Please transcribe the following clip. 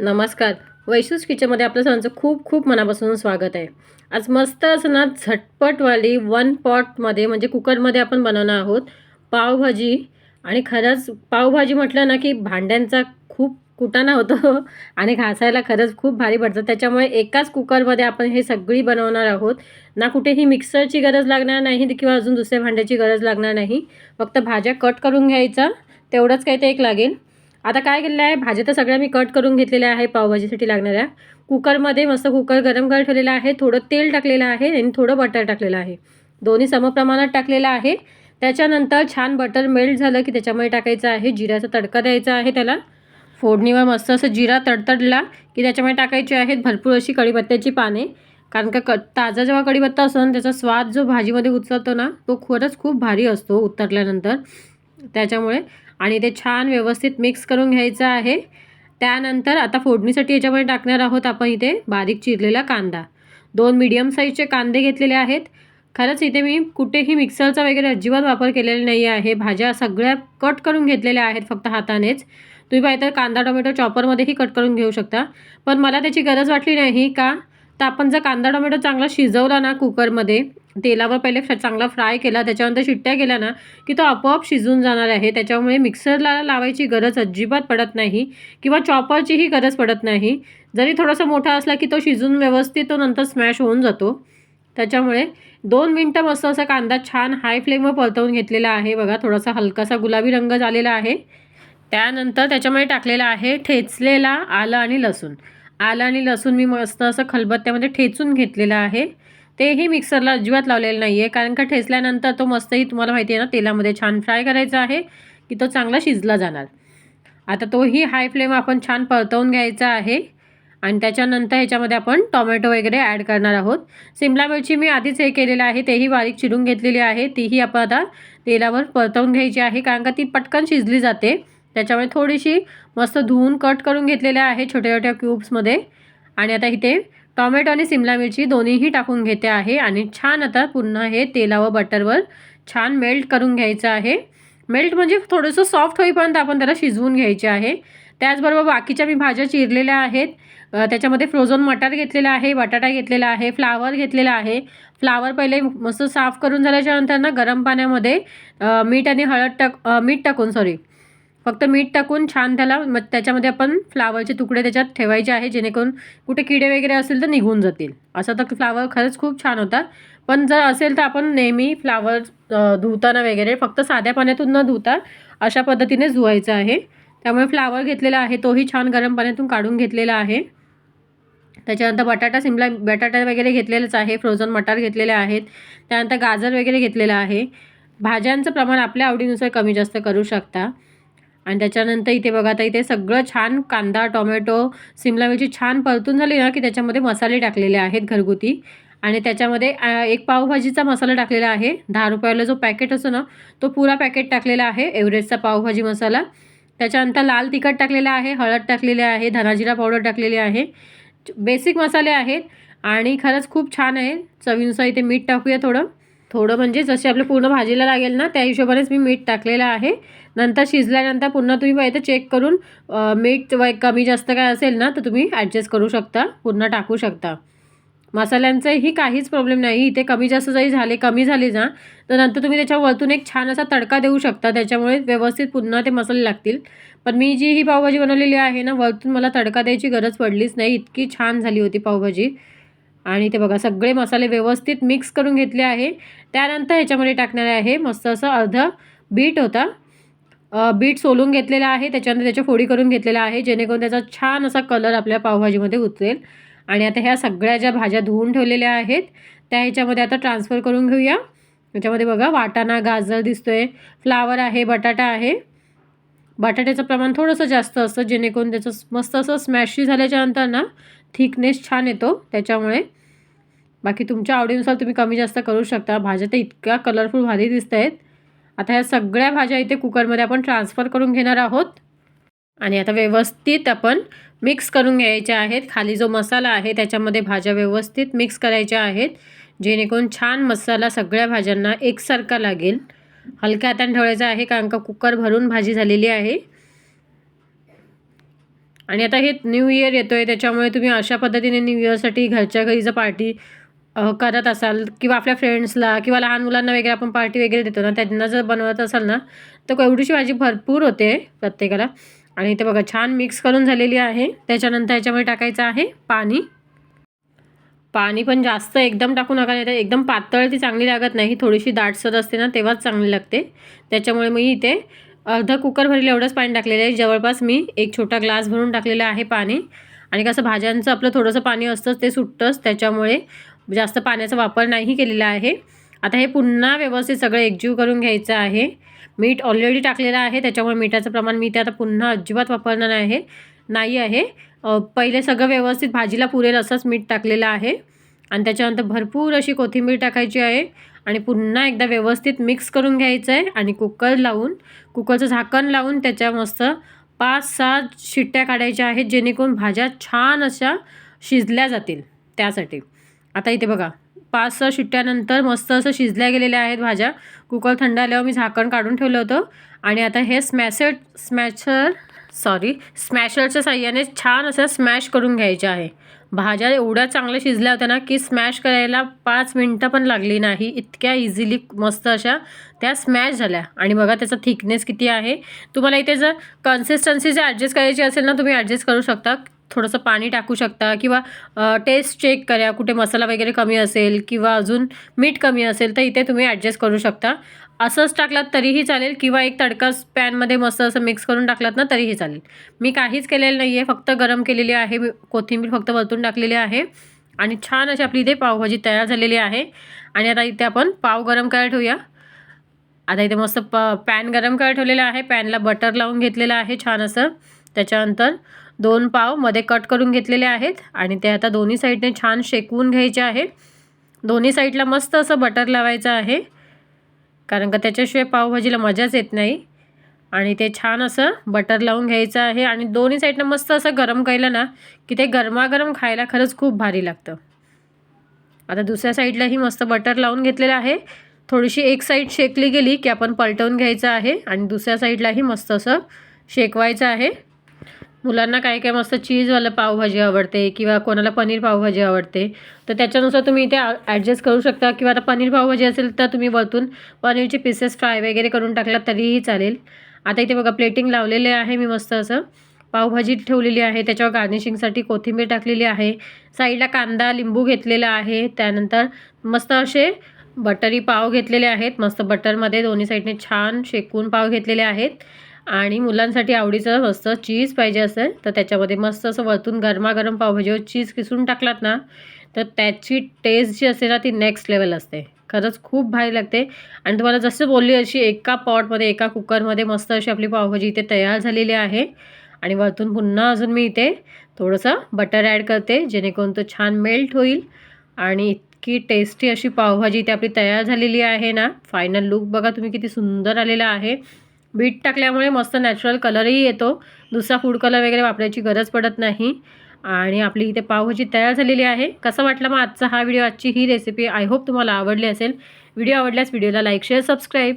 नमस्कार. वैशूस किचनमध्ये आपलं सर्वांचं खूप खूप मनापासून स्वागत आहे. आज मस्त असं ना झटपटवाली वन पॉटमध्ये म्हणजे कुकरमध्ये आपण बनवणार आहोत पावभाजी. आणि खरंच पावभाजी म्हटलं ना की भांड्यांचा खूप कुटाणा होतो आणि घासायला खरंच खूप भारी पडतं. त्याच्यामुळे एकाच कुकरमध्ये आपण हे सगळी बनवणार आहोत. ना कुठेही मिक्सरची गरज लागणार नाही किंवा अजून दुसऱ्या भांड्याची गरज लागणार नाही. फक्त भाज्या कट करून घ्यायचा. तेवढंच काही ते एक लागेल. आता काय केलेलं आहे? भाज्या तर सगळ्या मी कट करून घेतलेल्या आहे पावभाजीसाठी लागणाऱ्या. कुकरमध्ये मस्त कुकर गरम गर ठेवलेला आहे. थोडं तेल टाकलेलं आहे आणि थोडं बटर टाकलेलं आहे. दोन्ही समप्रमाणात टाकलेलं आहे. त्याच्यानंतर छान बटर मेल्ट झालं की त्याच्यामध्ये टाकायचं आहे. जिऱ्याचा तडका द्यायचा आहे त्याला. फोडणीवर मस्त असं जिरा तडतडला की त्याच्यामध्ये टाकायची आहेत भरपूर अशी कढीपत्त्याची पाने. कारण का क ताजा जेव्हा कढीपत्ता असतो ना त्याचा स्वाद जो भाजीमध्ये उचलतो ना तो खरंच खूप भारी असतो उतरल्यानंतर. त्याच्यामुळे आणि ते छान व्यवस्थित मिक्स करून घ्यायचं आहे. त्यानंतर आता फोडणीसाठी याच्यामध्ये टाकणार आहोत आपण इथे बारीक चिरलेला कांदा. दोन मीडियम साईजचे कांदे घेतलेले आहेत. खरंच इथे मी कुठेही मिक्सरचा वगैरे अजिबात वापर केलेला नाही आहे. भाज्या सगळ्या कट करून घेतलेल्या आहेत फक्त हातानेच. तुम्ही पाहिजे तर कांदा टोमॅटो चॉपरमध्येही कट करून घेऊ शकता. पण मला त्याची गरज वाटली नाही का? तर आपण जर कांदा टोमॅटो चांगला शिजवला ना कुकरमध्ये तेलावर पहिले चांगला फ्राय केला त्याच्यानंतर शिट्ट्या केल्या ना की तो आपोआप शिजून जाणार आहे. त्याच्यामुळे मिक्सरला लावायची गरज अजिबात पडत नाही किंवा चॉपरचीही गरज पडत नाही. जरी थोडासा मोठा असला की तो शिजून व्यवस्थित तो नंतर स्मॅश होऊन जातो. त्याच्यामुळे दोन मिनटं मस्त असा कांदा छान हाय फ्लेमवर परतवून घेतलेला आहे. बघा थोडासा हलकासा गुलाबी रंग झालेला आहे. त्यानंतर त्याच्यामध्ये टाकलेला आहे ठेचलेला आलं आणि लसूण. आलं आणि लसूण मी मस्त असं खलबत्त्यामध्ये ठेचून घेतलेलं आहे. तेही मिक्सरला अजिबात लावलेलं नाही आहे कारण का ठेचल्यानंतर तो मस्तही तुम्हाला माहिती आहे ना तेलामध्ये छान फ्राय करायचा आहे की तो चांगला शिजला जाणार. आता तोही हाय फ्लेम आपण छान परतवून घ्यायचा आहे. आणि त्याच्यानंतर ह्याच्यामध्ये आपण टोमॅटो वगैरे ॲड करणार आहोत. सिमला मिरची मी आधीच हे केलेलं आहे तेही बारीक चिरून घेतलेली आहे. तीही आपण आता तेलावर परतवून घ्यायची आहे कारण का ती पटकन शिजली जाते. त्याच्यामुळे थोडीशी मस्त धुवून कट करून घेतलेल्या आहे छोट्या छोट्या क्यूब्समध्ये. आणि आता इथे टॉमॅटो आणि सिमला मिरची दोन्हीही टाकून घेते आहे आणि छान आता पुन्हा हे तेलावर बटरवर छान मेल्ट करून घ्यायचं आहे. मेल्ट म्हणजे थोडंसं सॉफ्ट होईपर्यंत आपण त्याला शिजवून घ्यायचे आहे. त्याचबरोबर बाकीच्या मी भाज्या चिरलेल्या आहेत. त्याच्यामध्ये फ्रोझन मटार घेतलेला आहे बटाटा घेतलेला आहे फ्लावर घेतलेला आहे. फ्लावर पहिले मस्त साफ करून झाल्याच्यानंतर ना गरम पाण्यामध्ये मीठ आणि हळद टाक मीठ टाकून सॉरी फक्त मीठ टाकून छान त्याला मग त्याच्यामध्ये आपण फ्लावरचे तुकडे त्याच्यात ठेवायचे आहे जेणेकरून कुठे किडे वगैरे असेल तर निघून जातील. असं तर फ्लावर खरंच खूप छान होता पण जर असेल तर आपण नेहमी फ्लावर धुताना वगैरे फक्त साध्या पाण्यातून न धुता अशा पद्धतीने धुवायचं आहे. त्यामुळे फ्लावर घेतलेला आहे तोही छान गरम पाण्यातून काढून घेतलेला आहे. त्याच्यानंतर बटाटा सिमला बटाटा वगैरे घेतलेलंच आहे फ्रोझन मटार घेतलेले आहेत. त्यानंतर गाजर वगैरे घेतलेलं आहे. भाज्यांचं प्रमाण आपल्या आवडीनुसार कमी जास्त करू शकता. आणि त्याच्यानंतर इथे बघा आता इथे सगळं छान कांदा टोमॅटो सिमला मिरची छान परतून झाली ना की त्याच्यामध्ये मसाले टाकलेले आहेत घरगुती. आणि त्याच्यामध्ये एक पावभाजीचा मसाला टाकलेला आहे. दहा रुपयाला जो पॅकेट असतो ना तो पुरा पॅकेट टाकलेला आहे एव्हरेजचा पावभाजी मसाला. त्याच्यानंतर लाल तिखट टाकलेला आहे हळद टाकलेले आहे धनाजिरा पावडर टाकलेली आहे. बेसिक मसाले आहेत. आणि खरंच खूप छान आहे. चवीनुसार इथे मीठ टाकूया थोडं. थोडं म्हणजे जसे आपल्या पूर्ण भाजीला लागेल ना त्या हिशोबानेच मी मीठ टाकलेलं आहे. नंतर शिजल्यानंतर पुन्हा तुम्ही पाहिजे चेक करून मीठ कमी जास्त काय असेल ना तर तुम्ही ॲडजस्ट करू शकता पुन्हा टाकू शकता. मसाल्यांचंही काहीच प्रॉब्लेम नाही. इथे कमी जास्त जरी झाले कमी झाले ना तर नंतर तुम्ही त्याच्यावरतून एक छान असा तडका देऊ शकता. त्याच्यामुळे व्यवस्थित पुन्हा ते मसाले लागतील. पण मी जी ही पावभाजी बनवलेली आहे ना वरतून मला तडका द्यायची गरज पडलीच नाही. इतकी छान झाली होती पावभाजी. आणि ते बघा सगळे मसाले व्यवस्थित मिक्स करून घेतले आहे. त्यानंतर ह्याच्यामध्ये टाकणारे आहे मस्त असं अर्ध बीट होता. बीट सोलून घेतलेला आहे. त्याच्यानंतर त्याच्या फोडी करून घेतलेला आहे जेणेकरून त्याचा छान असा कलर आपल्या पावभाजीमध्ये उतरेल. आणि आता ह्या सगळ्या ज्या भाज्या धुवून ठेवलेल्या आहेत त्या ह्याच्यामध्ये आता ट्रान्सफर करून घेऊया. त्याच्यामध्ये बघा वाटाणा गाजर दिसतोय फ्लावर आहे बटाटा आहे. बटाट्याचं प्रमाण थोडंसं जास्त असतं जेणेकरून त्याचं मस्त असं स्मॅशी झाल्याच्यानंतर ना थिकनेस छान येतो त्याच्यामुळे. बाकी तुमच्या आवडीनुसार तुम्ही कमी जास्त करू शकता. भाज्या तर इतक्या कलरफुल भारी दिसत आहेत. आता ह्या सगळ्या भाज्या इथे कुकरमध्ये आपण ट्रान्सफर करून घेणार आहोत. आणि आता व्यवस्थित आपण मिक्स करून घ्यायच्या आहेत. खाली जो मसाला आहे त्याच्यामध्ये भाज्या व्यवस्थित मिक्स करायच्या आहेत. जेणेकरून छान मसाला सगळ्या भाज्यांना एकसारखा लागेल. हलक्या हाताने ठेवायचा आहे कारण का कुकर भरून भाजी झालेली आहे. आणि आता हे न्यू इयर येतो आहे त्याच्यामुळे तुम्ही अशा पद्धतीने न्यू इयरसाठी घरच्या घरीचं पार्टी करत असाल किंवा आपल्या फ्रेंड्सला किंवा लहान मुलांना वगैरे आपण पार्टी वगैरे देतो ना त्यांना जर बनवत असाल ना तर एवढीशी भाजी भरपूर होते प्रत्येकाला. आणि ते बघा छान मिक्स करून झालेली आहे. त्याच्यानंतर याच्यामध्ये टाकायचं आहे पाणी. पाणी पण जास्त एकदम टाकू नका नाही तर एकदम पातळ ती चांगली लागत नाही. थोडीशी दाटसर असते ना तेव्हाच चांगली लागते. त्याच्यामुळे मी इथे अर्धा कुकर भरले एवढंच पाणी टाकलेलं आहे. जवळपास मी एक छोटा ग्लास भरून टाकलेलं आहे पाणी. आणि कसं भाज्यांचं आपलं थोडंसं पाणी असतंच ते सुटतंच. त्याच्यामुळे जास्त पाण्याचा वापर नाही केलेला आहे. आता हे पुन्हा व्यवस्थित सगळं एकजीव करून घ्यायचं आहे. मीठ ऑलरेडी टाकलेलं आहे त्याच्यामुळे मिठाचं प्रमाण मी ते आता पुन्हा अजिबात वापरणार आहे नाही आहे. पहिले सगळं व्यवस्थित भाजीला पुरेल असंच मीठ टाकलेलं आहे. आणि त्याच्यानंतर भरपूर अशी कोथिंबीर टाकायची आहे. आणि पुन्हा एकदा व्यवस्थित मिक्स करून घ्यायचं आहे आणि कुकर लावून कुकरचं झाकण लावून त्याच्या मस्त पाच सात शिट्ट्या काढायच्या आहेत जेणेकरून भाज्या छान अशा शिजल्या जातील त्यासाठी. आता इथे बघा. पाच सहा शिट्ट्यानंतर मस्त असं शिजल्या गेलेल्या आहेत भाज्या. कुकर थंड आल्यावर मी झाकण काढून ठेवलं होतं. आणि आता हे स्मॅशर स्मॅशर सॉरी स्मॅशरच्या साह्याने छान असं स्मॅश करून घ्यायच्या आहे. भाज्या एवढ्या चांगल्या शिजल्या होत्या ना की स्मॅश करायला पाच मिनटं पण लागली नाही. इतक्या इझिली मस्त अशा त्या स्मॅश झाल्या. आणि बघा त्याचा थिकनेस किती आहे. तुम्हाला इथे जर कन्सिस्टन्सी जर ॲडजस्ट करायची असेल ना तुम्ही ॲडजस्ट करू शकता. थोडंसं पाणी टाकू शकता किंवा टेस्ट चेक करा कुठे मसाला वगैरे कमी असेल किंवा अजून मीठ कमी असेल तर इथे तुम्ही ॲडजस्ट करू शकता. असंच टाकलात तरीही चालेल किंवा एक तडका पॅनमध्ये मस्त असं मिक्स करून टाकलात ना तरीही चालेल. मी काहीच केलेलं नाही आहे फक्त गरम केलेली आहे. मी कोथिंबीर फक्त वरतून टाकलेली आहे. आणि छान अशी आपली इथे पावभाजी तयार झालेली आहे. आणि आता इथे आपण पाव गरम करायला ठेवूया. आता इथे मस्त प पॅन गरम करायला ठेवलेलं आहे. पॅनला बटर लावून घेतलेलं आहे छान असं. त्याच्यानंतर दोन पावमध्ये कट करून घेतलेले आहेत आणि ते आता दोन्ही साईडने छान शेकवून घ्यायचे आहे. दोन्ही साईडला मस्त असं बटर लावायचं आहे. कारण का त्याच्याशिवाय पावभाजीला मजाच येत नाही. आणि ते छान असं बटर लावून घ्यायचं आहे आणि दोन्ही साईडनं मस्त असं गरम केलं ना की ते गरमागरम खायला खरंच खूप भारी लागतं. आता दुसऱ्या साईडलाही मस्त बटर लावून घेतलेलं आहे. थोडीशी एक साईड शेकली गेली की आपण पलटवून घ्यायचं आहे आणि दुसऱ्या साईडलाही मस्त असं शेकवायचं आहे. मुलांना काय काय मस्त चीजवालं पावभाजी आवडते किंवा कोणाला पनीर पावभाजी आवडते तर त्याच्यानुसार तुम्ही इथे ॲडजस्ट करू शकता किंवा आता पनीर पावभाजी असेल तर तुम्ही वरतून पनीरचे पीसेस फ्राय वगैरे करून टाकलात तरीही चालेल. आता इथे बघा प्लेटिंग लावलेले आहे मी मस्त असं. पावभाजी ठेवलेली आहे त्याच्यावर गार्निशिंगसाठी कोथिंबीर टाकलेली आहे. साईडला कांदा लिंबू घेतलेला आहे त्यानंतर मस्त असे बटरी पाव घेतलेले आहेत. मस्त बटरमध्ये दोन्ही साईडने छान शेकून पाव घेतलेले आहेत. आणि मुलांसाठी आवडीचं मस्त चीज पाहिजे असेल तर त्याच्यामध्ये मस्त असं वरतून गरमागरम पावभाजीवर चीज किसून टाकलात ना तर त्याची टेस्ट जी असते ना ती नेक्स्ट लेवल असते. खरंच खूप भारी लागते. आणि तुम्हाला जसं बोलली अशी एका पॉटमध्ये एका कुकरमध्ये मस्त अशी आपली पावभाजी इथे तयार झालेली आहे. आणि वरतून पुन्हा अजून मी इथे थोडंसं बटर ॲड करते जेणेकरून तो छान मेल्ट होईल. आणि इतकी टेस्टी अशी पावभाजी इथे आपली तयार झालेली आहे ना. फायनल लुक बघा तुम्ही किती सुंदर आलेला आहे. बीट टाकल्यामुळे मस्त नॅचरल कलरही येतो. दुसरा फूड कलर वगैरे वापरायची गरज पडत नाही. आणि आपली इथे पावभाजी तयार झालेली आहे. कसा वाटला मग आजचा हा व्हिडिओ आजची ही रेसिपी आय होप तुम्हाला आवडली असेल. व्हिडिओ आवडल्यास व्हिडिओला लाईक शेअर सबस्क्राईब